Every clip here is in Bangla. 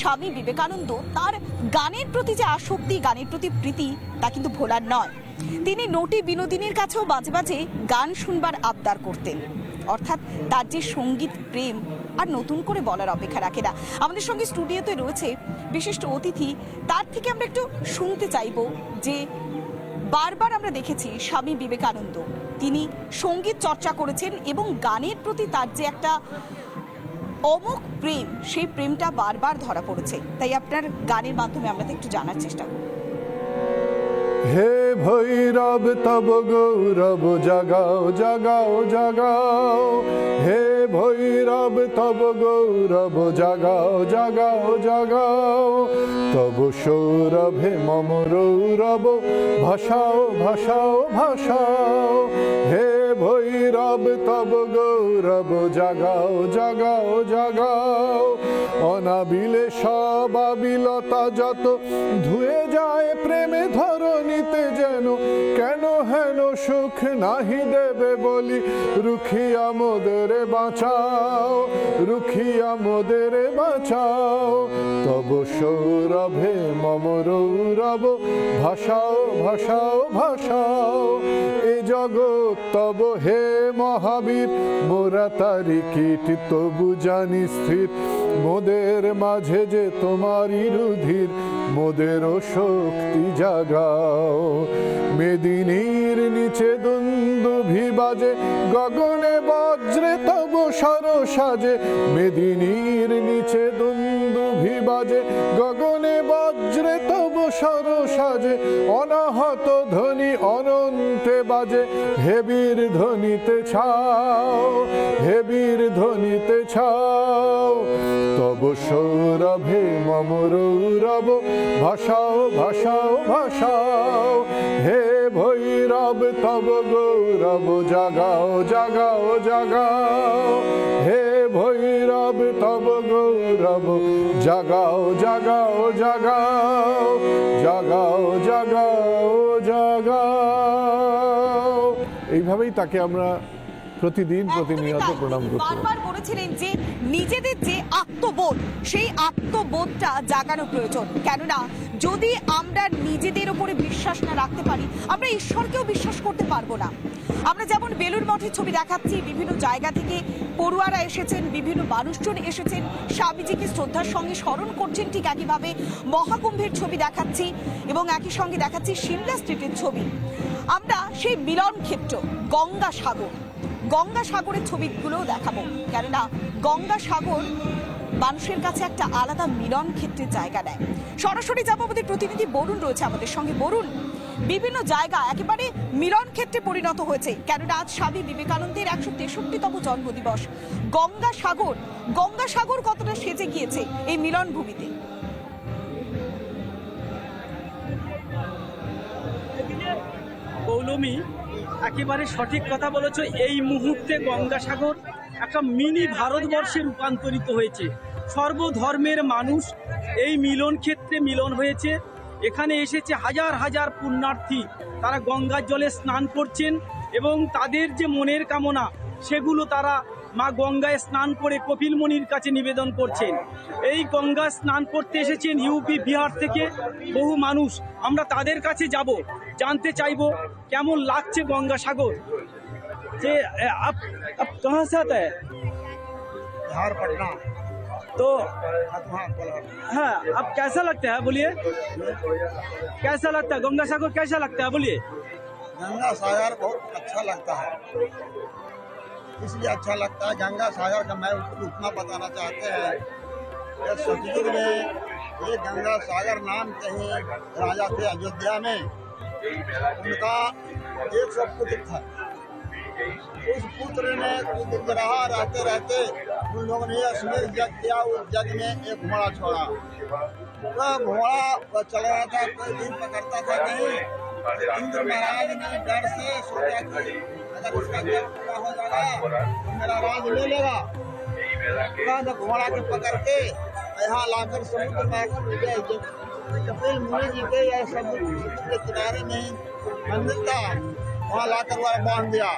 স্বামী বিবেকানন্দ তার গানের প্রতি যে আসক্তি, গানের প্রতি প্রীতি, তা কিন্তু ভোলার নয়। তিনি নটি বিনোদিনীর কাছেও মাঝে মাঝে গান শুনবার আবদার করতেন। অর্থাৎ তার যে সংগীত, প্রেম আর নতুন করে বলার অপেক্ষা রাখে না। আমাদের সঙ্গে স্টুডিওতে রয়েছে বিশিষ্ট অতিথি। তার থেকে আমরা একটু শুনতে চাইব যে বারবার আমরা দেখেছি স্বামী বিবেকানন্দ। তিনি সংগীত চর্চা করেছেন এবং গানের প্রতি তার যে একটা অমুক প্রেম, সেই প্রেমটা বারবার ধরা পড়েছে। তাই আপনার গানের মাধ্যমে আমরা একটু জানার চেষ্টা করি হে ভৈরব, তব গৌরব, জাগাও জাগাও জাগাও। হে ভৈরব, তব গৌরব, জাগাও জাগাও জাগাও। তব সৌরভে মম রৌরব ভাষাও ভাষাও ভাষাও হে ভৈরব, তব গৌরব, জাগাও জাগাও জাগাও। অনাবিলে সব আবিলতা যত ধুয়ে যায়, প্রেমে ধরণীতে যেন কেন হেন সুখ নাহি দেবে বলি, রুখিয়া মোদের বাঁচাও, রুখিয়া মোদের বাঁচাও। তব সৌরভে মম রৌরব ভাষাও ভাষাও ভাষাও এ জগৎ তব হে মহাবীর, মোরা তারি কীট, তবু জানি স্থির। মোদের মাঝে যে তোমারই রুধির মোদেরও শক্তি জাগাও। মেদিনীর নিচে দুন্দুভি বাজে গগনে বজ্রে তব সর সাজে মেদিনীর নিচে দুন্দুভি বাজে গগনে বজ্রে তব সর সাজে, অনাহত ধ্বনি অনন্তে বাজে। হেবির ধ্বনিতে ছাও হেবির ধ্বনিতে ছাও। তব সৌরভে মম রৌরব ভাষাও ভাষাও ভাষাও হে ভৈরব, তব গৌরব, জাগাও জাগাও জাগাও। হে ভৈরব তব গৌরব। জাগাও জাগাও জাগাও জাগাও জাগাও জাগাও। এইভাবেই তাকে আমরা প্রতিদিন প্রতিনিয়ত প্রণাম করতে বারবার বলেছিলেন যে নিজেদের যে আত্মবোধ সেই আত্মবোধটা জাগানো প্রয়োজন। কেননা যদি আমরা নিজেদের উপরে বিশ্বাস না রাখতে পারি আমরা ঈশ্বরকেও বিশ্বাস করতে পারব না। আমরা যেমন বেলুর মঠের ছবি দেখাচ্ছি বিভিন্ন জায়গা থেকে পড়ুয়ারা এসেছেন বিভিন্ন মানুষজন এসেছেন স্বামীজিকে শ্রদ্ধার সঙ্গে স্মরণ করছেন ঠিক একইভাবে মহাকুম্ভের ছবি দেখাচ্ছি এবং একই সঙ্গে দেখাচ্ছি সিমলা স্ট্রিটের ছবি। আমরা সেই মিলন ক্ষেত্র গঙ্গা সাগর গঙ্গা সাগরের ছবিগুলোও দেখাবো। কেননা গঙ্গা সাগর মানুষের কাছে একটা আলাদা মিলন ক্ষেত্রের জায়গা নেয়। সরাসরি যাব আমাদের প্রতিনিধি বরুণ রয়েছে আমাদের সঙ্গে। বরুণ, বিভিন্ন জায়গা একেবারে মিলন ক্ষেত্রে পরিণত হয়েছে। কেননা আজ স্বামী বিবেকানন্দের একশো তেষট্টিতম জন্মদিবস। গঙ্গা সাগর গঙ্গা সাগর কতটা সেজে গিয়েছে এই মিলন ভূমিতে? পৌলমী একেবারে সঠিক কথা বলেছ, এই মুহূর্তে গঙ্গাসাগর একটা মিনি ভারতবর্ষে রূপান্তরিত হয়েছে। সর্বধর্মের মানুষ এই মিলন ক্ষেত্রে মিলন হয়েছে। এখানে এসেছে হাজার হাজার পুণ্যার্থী, তারা গঙ্গার জলে স্নান করছেন এবং তাদের যে মনের কামনা, সেগুলো তারা মা গঙ্গায় স্নান করে কপিল মুনির কাছে নিবেদন করছেন এই গঙ্গা স্নান করতে এসেছেন ইউপি বিহার থেকে বহু মানুষ আমরা তাদের কাছে যাব জানতে চাইবো কেমন লাগছে গঙ্গা সাগর যে এ, আপ আপ कहाँ से आता है बिहार पटना तो हाँ बोलो हाँ अब कैसा लगता है बोलिए कैसा लगता है गंगा सागर कैसा लगता है बोलिए गंगा सागर बहुत अच्छा लगता है इसलिए अच्छा लगता है। गंगा सागर का मैं उसको उतना बताना चाहते हैं। कि सतयुग में ये गंगा सागर नाम कहीं राजा थे अयोध्या में। उनका एक सौ पुत्र था। उस पुत्र ने कुछ रहा रहते रहते उन लोगों ने सुमेर जग किया, उस जग में एक घोड़ा छोड़ा। वह घोड़ा चल रहा था, कोई दिन पकड़ता था नहीं। इंद्र महाराज ने डर से सोचा कि मेरा ले घोड़ा के पकड़ के यहाँ लाकर समुद्र मुनि जी के समुद्र के किनारे में मंदिर था वहाँ लाकर वह बाँध दिया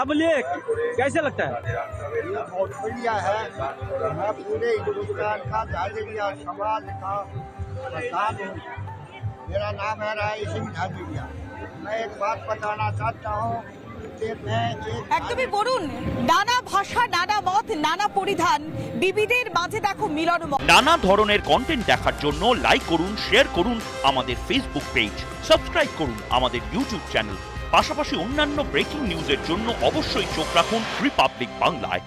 अब कैसे लगता है? ये बहुत बढ़िया है। मैं पूरे हिंदुस्तान का समाज का मेरा नाम है राय सिंह झाझड़िया मैं एक बात बताना चाहता हूँ कि मैं एक একদমই বলুন নানা ভাষা নানা মত নানা পরিধান বিবিধের মাঝে দেখো মিলন নানা ধরনের কন্টেন্ট দেখার জন্য লাইক করুন শেয়ার করুন আমাদের ফেসবুক পেজ সাবস্ক্রাইব করুন আমাদের ইউটিউব চ্যানেল পাশাপাশি অন্যান্য ব্রেকিং নিউজের জন্য অবশ্যই চোখ রাখুন রিপাবলিক বাংলায়